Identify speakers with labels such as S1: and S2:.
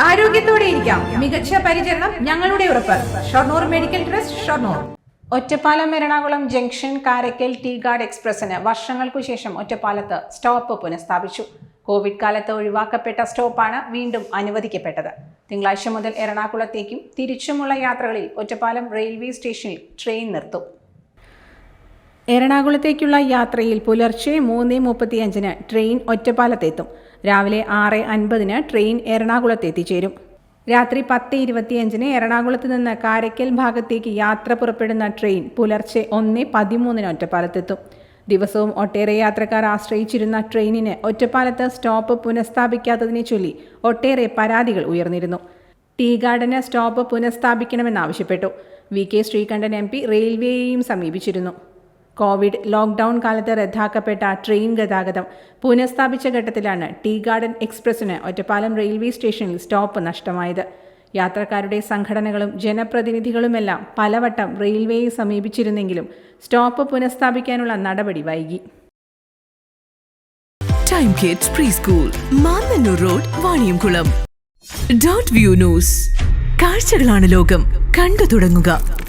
S1: ആരോഗ്യത്തോടെ ഇരിക്കാം. മികച്ച പരിചരണം ഞങ്ങളുടെ ഉറപ്പ്. Shoranur medical trust Shoranur. Ottapalam Ernakulam junction Karaikal tea garden എക്സ്പ്രസിന് വർഷങ്ങൾക്കു ശേഷം ഒറ്റപ്പാലത്ത് സ്റ്റോപ്പ് പുനഃസ്ഥാപിച്ചു. കോവിഡ് കാലത്ത് ഒഴിവാക്കപ്പെട്ട സ്റ്റോപ്പാണ് വീണ്ടും അനുവദിക്കപ്പെട്ടത്. തിങ്കളാഴ്ച മുതൽ എറണാകുളത്തേക്കും തിരിച്ചുമുള്ള യാത്രകളിൽ ഒറ്റപ്പാലം റെയിൽവേ സ്റ്റേഷനിൽ ട്രെയിൻ നിർത്തും. എറണാകുളത്തേക്കുള്ള യാത്രയിൽ പുലർച്ചെ മൂന്ന് മുപ്പത്തിയഞ്ചിന് ട്രെയിൻ ഒറ്റപ്പാലത്തെത്തും. രാവിലെ ആറ് അൻപതിന് ട്രെയിൻ എറണാകുളത്ത് എത്തിച്ചേരും. രാത്രി പത്ത് ഇരുപത്തിയഞ്ചിന് എറണാകുളത്ത് നിന്ന് കാരയ്ക്കൽ ഭാഗത്തേക്ക് യാത്ര പുറപ്പെടുന്ന ട്രെയിൻ പുലർച്ചെ ഒന്ന് പതിമൂന്നിന് ഒറ്റപ്പാലത്തെത്തും. ദിവസവും ഒട്ടേറെ യാത്രക്കാർ ആശ്രയിച്ചിരുന്ന ട്രെയിനിന് ഒറ്റപ്പാലത്ത് സ്റ്റോപ്പ് പുനഃസ്ഥാപിക്കാത്തതിനെ ചൊല്ലി ഒട്ടേറെ പരാതികൾ ഉയർന്നിരുന്നു. ടീ ഗാർഡന് stop പുനഃസ്ഥാപിക്കണമെന്നാവശ്യപ്പെട്ടു. V K Sreekandan M P റെയിൽവേയെയും സമീപിച്ചിരുന്നു. കോവിഡ് ലോക്ക്ഡൌൺ കാലത്ത് റദ്ദാക്കപ്പെട്ട ട്രെയിൻ ഗതാഗതം പുനഃസ്ഥാപിച്ച ഘട്ടത്തിലാണ് ടീ ഗാർഡൻ എക്സ്പ്രസിന് ഒറ്റപ്പാലം റെയിൽവേ സ്റ്റേഷനിൽ സ്റ്റോപ്പ് നഷ്ടമായത്. യാത്രക്കാരുടെ സംഘടനകളും ജനപ്രതിനിധികളുമെല്ലാം പലവട്ടം റെയിൽവേയെ സമീപിച്ചിരുന്നെങ്കിലും സ്റ്റോപ്പ് പുനഃസ്ഥാപിക്കാനുള്ള നടപടി വൈകി.
S2: Time kids preschool Mannanur road Vaniyamkulam. Dot view news. കാഴ്ചകളാണ് ലോകം. കണ്ടു തുടങ്ങുക.